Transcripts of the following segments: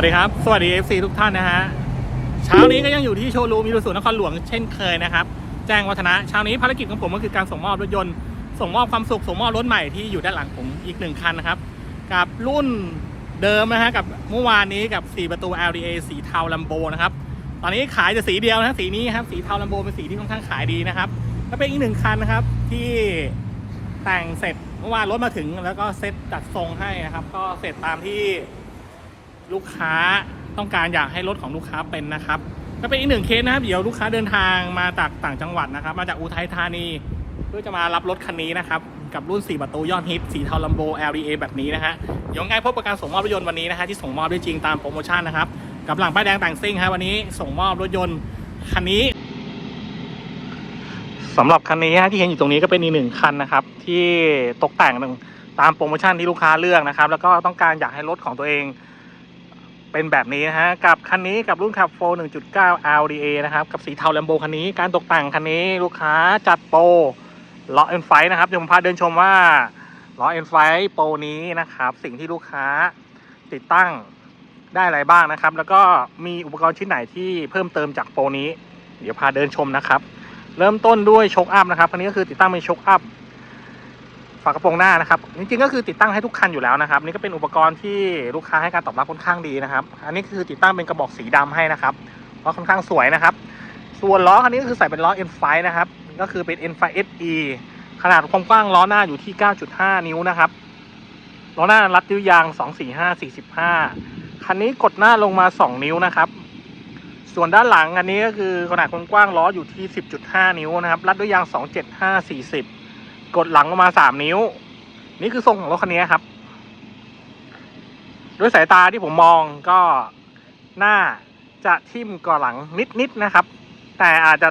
วัสดีครับ สวัสดี FC ทุกท่านนะฮะ เช้านี้ก็ยังอยู่ที่โชว์รูมมิรุสุนครหลวงเช่นเคยนะครับ แจ้งวัฒนะ เช้านี้ภารกิจของผมก็คือการส่งมอบรถยนต์ ส่งมอบความสุข ส่งมอบรถใหม่ที่อยู่ด้านหลังผมอีกหนึ่งคันนะครับ กับรุ่นเดิมนะฮะ กับเมื่อวานนี้กับ 4 ประตู LDA สีเทาลัมโบนะครับ ตอนนี้ขายจะสีเดียวนะสีนี้ครับ สีเทาลัมโบเป็นสีที่ค่อนข้างขายดีนะครับก็เป็นอีกหนึ่งคันนะครับที่แต่งเสร็จเมื่อวานรถมาถึงแล้วก็เซ็ตจัดทรงให้นะครับ ก็เสร็จตามที่ ลูกค้าต้องการอยากให้รถของลูกค้าเป็นนะครับก็เป็นอีกหนึ่งเคสนะครับเดี๋ยวลูกค้าเดินทางมาจากต่างจังหวัดนะครับ มาจากอุทัยธานีเพื่อจะมารับรถคันนี้นะครับกับรุ่น 4 ประตูยอดฮิตสีเทาลัมโบ LDA แบบนี้นะฮะเดี๋ยวง่ายพบกับการส่งมอบรถยนต์วันนี้นะฮะที่ส่งมอบได้จริงตามโปรโมชั่นนะครับกับหลังป้ายแดงแต่งซิ่งฮะวันนี้ส่งมอบรถยนต์คันนี้สำหรับคันนี้ฮะที่เห็นอยู่ตรงนี้ก็เป็นอีกหนึ่งคันนะครับที่ตกแต่งตามโปรโมชั่นที่ลูกค้าเลือกนะครับ แล้วก็ต้องการอยากให้รถของตัวเอง เป็นแบบนี้นะฮะกับคันนี้กับรุ่นขับโฟ1.9 LDA นะครับ กับสีเทาแลมโบคันนี้การตกแต่งคันนี้ลูกค้าจัดโปรล้อเอ็นไฟนะครับเดี๋ยวผมพาเดินชมว่าล้อเอ็นไฟโปรนี้นะครับ สิ่งที่ลูกค้าติดตั้งได้อะไรบ้างนะครับ แล้วก็มีอุปกรณ์ชิ้นไหนที่เพิ่มเติมจากโปรนี้ เดี๋ยวพาเดินชมนะครับ เริ่มต้นด้วยโชคอัพนะครับคันนี้ก็คือติดตั้งเป็นโชคอัพากระโปรงหน้านะครับจริงๆก็คือติดตั้งให้ทุกคันอยู่แล้วนะครับ นี่ก็เป็นอุปกรณ์ที่ลูกค้าให้การตอบรับค่อนข้างดีนะครับ อันนี้คือติดตั้งเป็นกระบอกสีดำให้นะครับเพราะค่อนข้างสวยนะครับ ส่วนล้อคันนี้ก็คือใส่เป็นล้อ N5 นะครับก็คือเป็น N5 SE ขนาดความกว้างล้อหน้าอยู่ที่ 9.5 นิ้วนะครับล้อหน้ารัดนิ้วยาง 245 45 คันนี้กดหน้าลงมา 2 นิ้วนะครับ ส่วนด้านหลังอันนี้ก็คือขนาดความกว้างล้ออยู่ที่ 10.5 นิ้วนะครับ รัดด้วยยาง 275 40 กดหลังลงมาสามนิ้ว นี่คือทรงของรถคันนี้ครับ ด้วยสายตาที่ผมมองก็หน้าจะทิ่มก่อนหลังนิดๆนะครับ แต่อาจจะ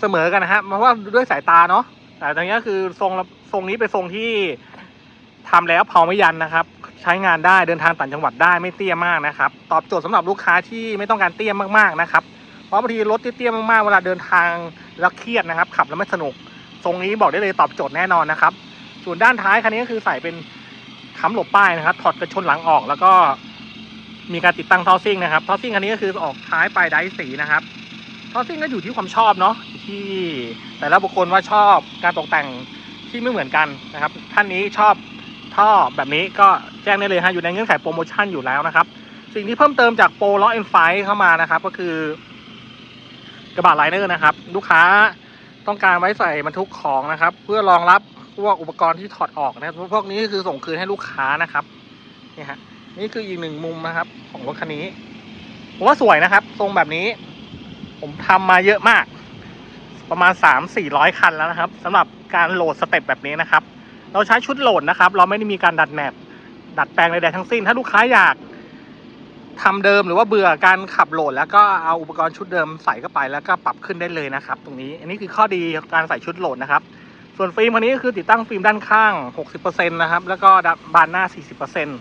เสมอกันนะฮะเพราะว่าด้วยสายตาเนาะแต่ตรงนี้คือทรงทรงนี้เป็นทรงที่ทำแล้วเผาไม่ยันนะครับ ใช้งานได้เดินทางต่างจังหวัดได้ไม่เตี้ยมากนะครับ ตอบโจทย์สำหรับลูกค้าที่ไม่ต้องการเตี้ยมากๆนะครับ เพราะบางทีรถเตี้ยมากๆเวลาเดินทางแล้วเครียดนะครับ ขับแล้วไม่สนุก ทรงนี้บอกได้เลยตอบโจทย์แน่นอนนะครับ ส่วนด้านท้ายคันนี้ก็คือใส่เป็นค้ำหลบป้ายนะครับ ถอดกระชนหลังออกแล้วก็มีการติดตั้งท่อซิ่งนะครับท่อซิ่งคันนี้ก็คือออกท้ายปลายไดสีนะครับท่อซิ่งก็อยู่ที่ความชอบเนาะที่แต่ละบุคคลว่าชอบการตกแต่งที่ไม่เหมือนกันนะครับ ท่านนี้ชอบท่อแบบนี้ก็แจ้งได้เลยฮะอยู่ในเงื่อนไขโปรโมชั่นอยู่แล้วนะครับ สิ่งที่เพิ่มเติมจากโปรล้อเอ็นไฟเข้ามานะครับ ก็คือกระบะไลเนอร์นะครับ ลูกค้า ต้องการไว้ใส่บรรทุกของนะครับ เพื่อรองรับพวกอุปกรณ์ที่ถอดออกนะครับพวกนี้ก็คือส่งคืนให้ลูกค้านะครับนี่ฮะนี่คืออีกหนึ่งมุมนะครับ ของรถคันนี้ผมว่าสวยนะครับ ทรงแบบนี้ ผมทำมาเยอะมาก ประมาณสามสี่ร้อยคันแล้วนะครับสำหรับการโหลดสเต็ปแบบนี้นะครับ เราใช้ชุดโหลดนะครับ เราไม่ได้มีการดัดแมปดัดแปลงใดๆทั้งสิ้น ถ้าลูกค้าอยาก ทำเดิมหรือว่าเบื่อการขับโหลด แล้วก็เอาอุปกรณ์ชุดเดิมใส่เข้าไปแล้วก็ปรับขึ้นได้เลยนะครับ ตรงนี้อันนี้คือข้อดีของการใส่ชุดโหลดนะครับ ส่วนฟิล์มคันนี้ก็คือติดตั้งฟิล์มด้านข้าง 60%นะครับแล้วก็บานหน้า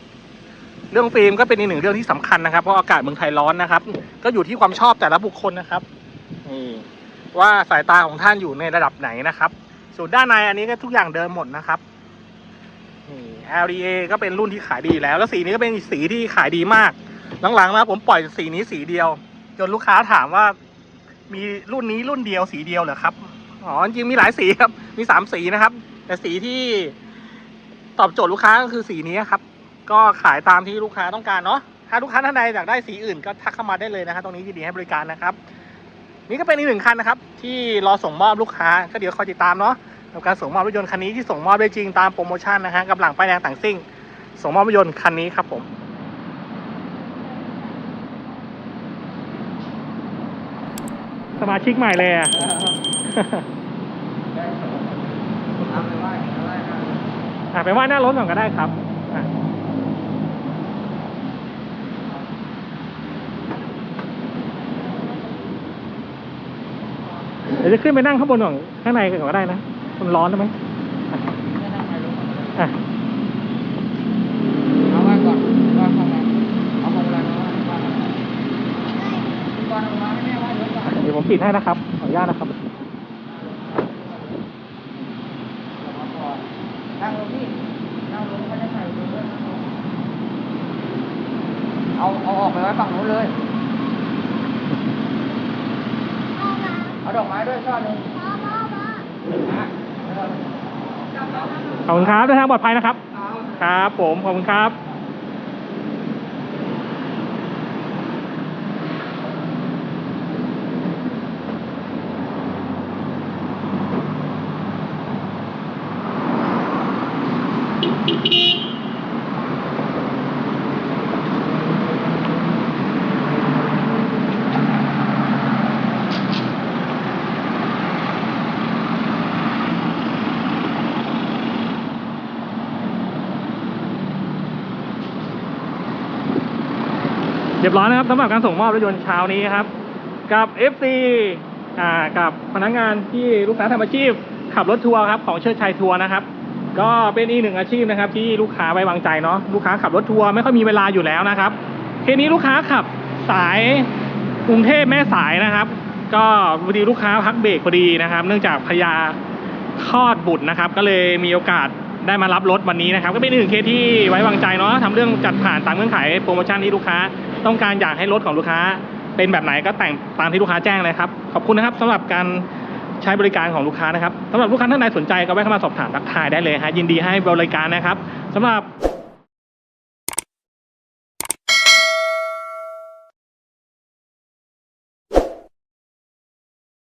40%เรื่องฟิล์มก็เป็นอีกหนึ่งเรื่องที่สำคัญนะครับเพราะอากาศเมืองไทยร้อนนะครับ ก็อยู่ที่ความชอบแต่ละบุคคลนะครับนี่ว่าสายตาของท่านอยู่ในระดับไหนนะครับ ส่วนด้านในอันนี้ก็ทุกอย่างเดิมหมดนะครับนี่ LDA ก็เป็นรุ่นที่ขายดีแล้ว แล้วสีนี้ก็เป็นสีที่ขายดีมาก หลังๆมาผมปล่อยสีนี้สีเดียว จนลูกค้าถามว่า มีรุ่นนี้รุ่นเดียวสีเดียวเหรอครับอ๋อจริงมีหลายสีครับ มีสามสีนะครับ แต่สีที่ตอบโจทย์ลูกค้าก็คือสีนี้ครับ ก็ขายตามที่ลูกค้าต้องการเนาะถ้าลูกค้าท่านใดอยากได้สีอื่นก็ทักเข้ามาได้เลยนะครับตรงนี้ยินดีให้บริการนะครับ นี่ก็เป็นอีกหนึ่งคันนะครับ ที่รอส่งมอบลูกค้าก็เดี๋ยวคอยติดตามเนาะกับการส่งมอบรถยนต์คันนี้ที่ส่งมอบได้จริงตามโปรโมชั่นนะฮะกับหลังป้ายแดงต่างซิ่ง ส่งมอบรถยนต์คันนี้ครับผม สมาชิกใหม่เลยอะ อะไปไหว้หน้ารถก่อนก็ได้ครับอะเดี๋ยวจะขึ้นไปนั่งข้างบนก่อนข้างในก่อนก็ได้นะ มันร้อนใช่ไหมอะ เอาไว้ก่อนว่าเข้ามาเอาพวงมาลัยมาว่าว่าก่อนเอามาให้แม่ว่าเดี๋ยวก่อน เดี๋ยว ผมปิดให้นะครับ ขออนุญาตนะครับเอาก่อนนั่งลงนี่นั่งลงไม่ได้ใส่ดูด้วยเอาเอาออกไปไว้ฝั่งนู้นเลย เอาดอกไม้ด้วยช่อหนึ่งนะขอบคุณครับเดินทางปลอดภัยนะครับ ครับผม ขอบคุณครับ เรียบร้อยนะครับสำหรับการส่งมอบรถยนต์เช้านี้ครับ กับ FC อ่ากับพนักงานที่ลูกค้าทำอาชีพ ขับรถทัวร์ครับของเชิดชัยทัวร์นะครับ ก็เป็นอีกหนึ่งอาชีพนะครับ ที่ลูกค้าไว้วางใจเนาะลูกค้าขับรถทัวร์ไม่ค่อยมีเวลาอยู่แล้วนะครับเคสนี้ลูกค้าขับสายกรุงเทพแม่สายนะครับ ก็พอดีลูกค้าพักเบรกพอดีนะครับ เนื่องจากภรรยาคลอดบุตรนะครับ ก็เลยมีโอกาสได้มารับรถวันนี้นะครับ ก็เป็นอีกหนึ่งเคสที่ไว้วางใจเนาะทำเรื่องจัดผ่านตามเงื่อนไขโปรโมชั่นที่ลูกค้า ต้องการอยากให้รถของลูกค้า เป็นแบบไหนก็แต่งตามที่ลูกค้าแจ้งเลยครับขอบคุณนะครับสำหรับการใช้บริการของลูกค้านะครับสำหรับลูกค้าท่านใดสนใจก็แวะเข้ามาสอบถามทักทายได้เลยฮะยินดีให้บริการนะครับสำหรับ